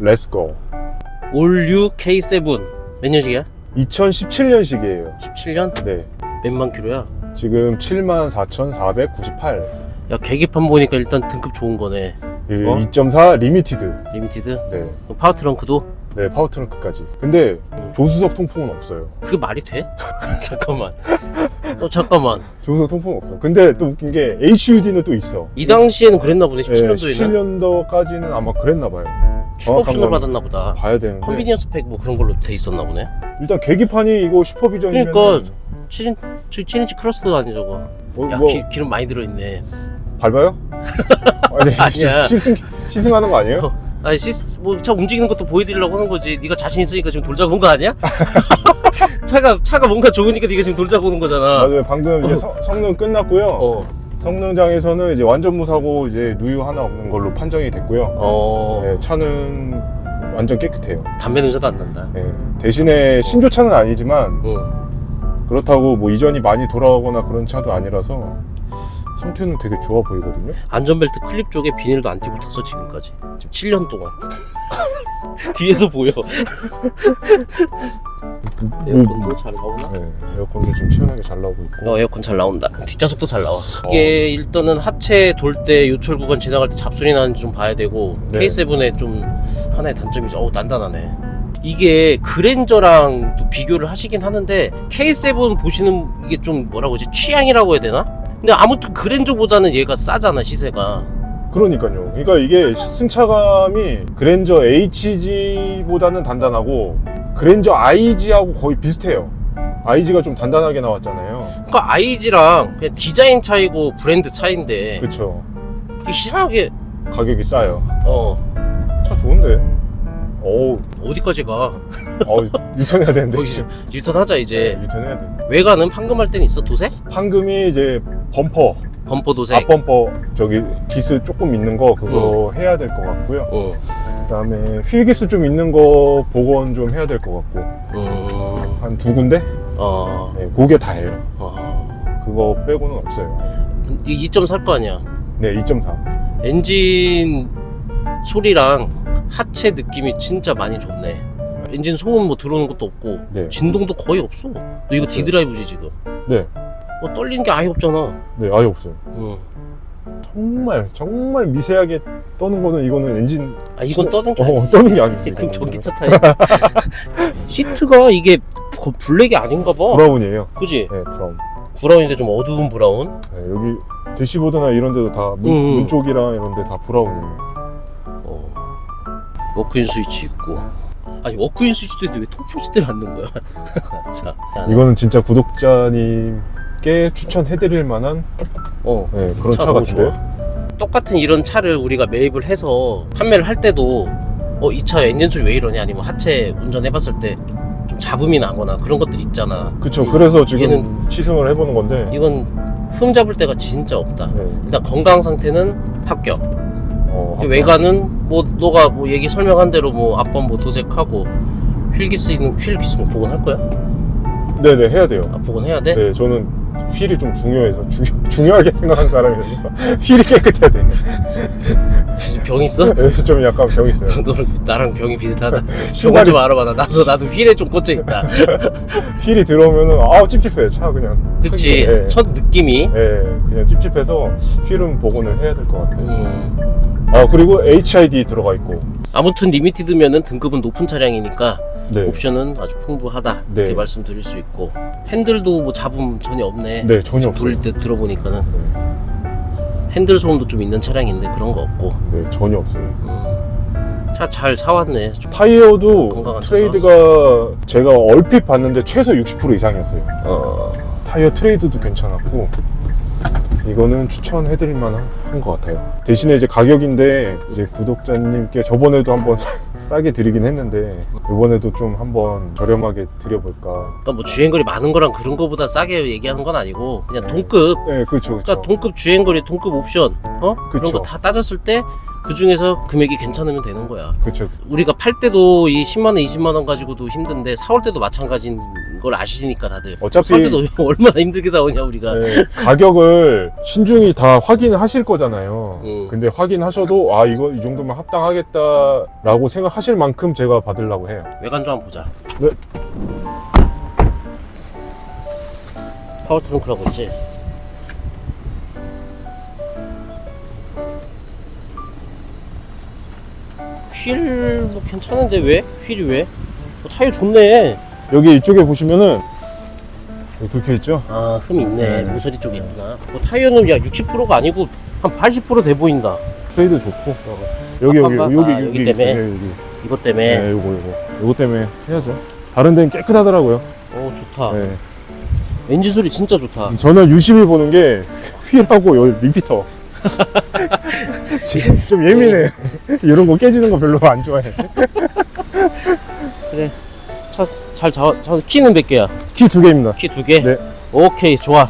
렛츠고. 올류 K7 몇 년식이야? 2017년식이에요. 17년? 네. 몇만 킬로야? 지금 74,498. 야 계기판 보니까 일단 등급 좋은 거네 이 어? 2.4 리미티드. 리미티드 네. 그럼 파워 트렁크도 네, 파워 트렁크까지. 근데 음. 조수석 통풍은 없어요. 그게 말이 돼? 잠깐만 어 잠깐만 조수석 통풍은 없어. 근데 또 웃긴 게 HUD는 또 있어. 이 당시에는 그랬나 보네 네, 17년도에는 17년도까지는 아마 그랬나 봐요. 옵션을 건 받았나 보다 봐야 되는데. 컨비니언스 팩 뭐 그런 걸로 돼 있었나 보네 일단 계기판이 이거 슈퍼비전이면 그러니까 7인, 저 7인치 크러스터도 아니 저거 뭐, 야 뭐 기, 기름 많이 들어있네 밟아요? 아니, 아니야. 시승 시승하는 거 아니에요? 어, 아니 시스 뭐차 움직이는 것도 보여드리려고 하는 거지 네가 자신 있으니까 지금 돌자고 온거 아니야? 차가 차가 뭔가 좋으니까 네가 지금 돌자고 오는 거잖아 맞아요. 방금 이제 성, 성능 끝났고요. 어, 성능장에서는 이제 완전 무사고 이제 누유 하나 없는 걸로 판정이 됐고요. 어 네, 차는 완전 깨끗해요. 담배 냄새도 안 난다 네, 대신에 신조차는 아니지만 응. 그렇다고 뭐 이전이 많이 돌아오거나 그런 차도 아니라서 상태는 되게 좋아 보이거든요. 안전벨트 클립 쪽에 비닐도 안 띠붙었어 지금까지 지금 7년 동안 뒤에서 보여 에어컨도 잘 나오나? 네, 에어컨도 좀 시원하게 잘 나오고 있고. 어 에어컨 잘 나온다 뒷좌석도 잘 나와 이게 일단은 하체 돌 때 요철 구간 지나갈 때 잡소리 나는지 좀 봐야 되고 네. K7의 좀 하나의 단점이죠 어우 단단하네 이게 그랜저랑 또 비교를 하시긴 하는데 K7 보시는 이게 좀 뭐라고 하지 취향이라고 해야 되나? 근데 아무튼 그랜저보다는 얘가 싸잖아 시세가 그러니까요. 그러니까 이게 승차감이 그랜저 HG보다는 단단하고 그랜저 IG하고 거의 비슷해요. IG가 좀 단단하게 나왔잖아요. 그러니까 IG랑 그냥 디자인 차이고 브랜드 차이인데 그쵸. 이상하게 가격이 싸요. 어 차 좋은데. 어우, 어디까지 가? 어우 유턴해야 되는데. 거기서 유턴하자 이제 네, 유턴해야 돼. 외관은 판금할 땐 있어 도색? 황금이 이제 범퍼, 범퍼 도색 앞범퍼 저기 기스 조금 있는 거 그거 해야 될 것 같고요. 어. 그다음에 휠 기스 좀 있는 거 복원 좀 해야 될 것 같고 음, 한두 군데? 어, 네, 그게 다예요. 어. 그거 빼고는 없어요. 이 2점 살거 아니야. 네, 2.4. 엔진 소리랑 하체 느낌이 진짜 많이 좋네. 엔진 소음 뭐 들어오는 것도 없고 네. 진동도 거의 없어. 너 이거. 디드라이브지 지금? 네, 뭐 떨리는 게 아예 없잖아. 네, 아예 없어요. 응. 정말 정말 미세하게 떠는 거는 이거는 엔진 아 이건 떠는 게 어, 아니지. 떠는 게 아니에요. 그럼 전기차 타야 시트가 이게 거- 블랙이 아닌가 봐. 브라운이에요. 그지? 네, 브라운. 브라운인데 좀 어두운 브라운. 네, 여기 대시보드나 이런 데도 다 문, 음. 문 쪽이랑 이런 데 다 브라운이에요. 어. 워크인 스위치 있고. 아니 워크인 스위치도 있는데 왜 톱포시트를 안 넣은 거야? 자, 이거는 진짜 구독자님 께 추천해드릴 만한 어 네, 그런 차 차, 너무 같은데요. 똑같은 이런 차를 우리가 매입을 해서 판매를 할 때도 어 이 차 엔진 소리 왜 이러냐 아니면 하체 운전해봤을 때 좀 잡음이 나거나 그런 것들 있잖아. 그쵸. 이- 그래서 지금 얘는 시승을 해보는 건데. 이건 흠 잡을 데가 진짜 없다. 네. 일단 건강 상태는 합격. 어, 근데 외관은 뭐 너가 뭐 얘기 설명한 대로 뭐 앞범 뭐 도색하고 휠기스 있는 휠기스는 복원할 거야? 네네 해야 돼요. 아 복원해야 돼? 네, 저는 휠이 좀 중요해서 중, 중요하게 생각하는 사람이니까 휠이 깨끗해야 돼. 병 있어? 네, 좀 약간 병 있어요. 너 나랑 병이 비슷하다. 신발이 좀 알아봐. 나 나도 나도 휠에 좀 꽂혀 있다. 휠이 들어오면은 아우 찝찝해 차 그냥. 그치? 타기- 네. 첫 느낌이. 네, 그냥 찝찝해서 휠은 복원을 해야 될 것 같아요. 음. 아 그리고 HID 들어가 있고. 아무튼 리미티드면은 등급은 높은 차량이니까 네. 옵션은 아주 풍부하다 네. 이렇게 말씀드릴 수 있고 핸들도 뭐 잡음 전혀 없네. 네, 전혀. 돌릴 때 들어보니까는 네, 핸들 소음도 좀 있는 차량인데 그런 거 없고 네, 전혀 없어요. 음. 차잘 사왔네. 좀- 타이어도 건강한 트레이드가 제가 얼핏 봤는데 최소 60% 이상이었어요. 어. 타이어 트레이드도 괜찮았고 이거는 추천해드릴 만한 것 같아요. 대신에 이제 가격인데 이제 구독자님께 저번에도 한번 싸게 드리긴 했는데 이번에도 좀 한번 저렴하게 드려볼까. 그러니까 뭐 주행거리 많은 거랑 그런 거보다 싸게 얘기하는 건 아니고 그냥 네. 동급 네, 그렇죠, 그렇죠. 그러니까 동급 주행거리, 동급 옵션, 어 그런 그쵸. 거 다 따졌을 때 그 중에서 금액이 괜찮으면 되는 거야. 그렇죠. 우리가 팔 때도 이 10만 원, 20만 원 가지고도 힘든데 사올 때도 마찬가지인 걸 아시니까 다들. 어차피 살 때도 얼마나 힘들게 사오냐 우리가. 네, 가격을 신중히 다 확인하실 거잖아요. 음. 근데 확인하셔도 아 이거 이 정도면 합당하겠다라고 생각하실 만큼 제가 받으려고 해요. 외관 좀 한번 보자. 네. 파워 트렁크라고 있지. 휠뭐 괜찮은데 왜? 휠이 왜? 어, 타이어 좋네. 여기 이쪽에 보시면은 여기 그렇게 있죠? 아, 흠 있네. 네. 모서리 쪽에 있구나. 뭐 타이어는 야 60%가 아니고 한 80%돼 보인다. 트레이드 좋고 여기 여기 아, 여기 아, 여기 여기 때문에? 있어요. 여기. 이것 때문에. 네, 요거 요거 요거 때문에 해야죠. 다른 데는 깨끗하더라고요. 오 좋다. 네. 엔진 소리 진짜 좋다. 저는 유심히 보는 게 휠하고 요 리피터. 지금 좀 예민해. 이런 거 깨지는 거 별로 안 좋아해. 그래. 차 잘 잡아. 자, 키는 몇 개야? 키 두 개입니다. 키 두 개? 네. 오케이, 좋아.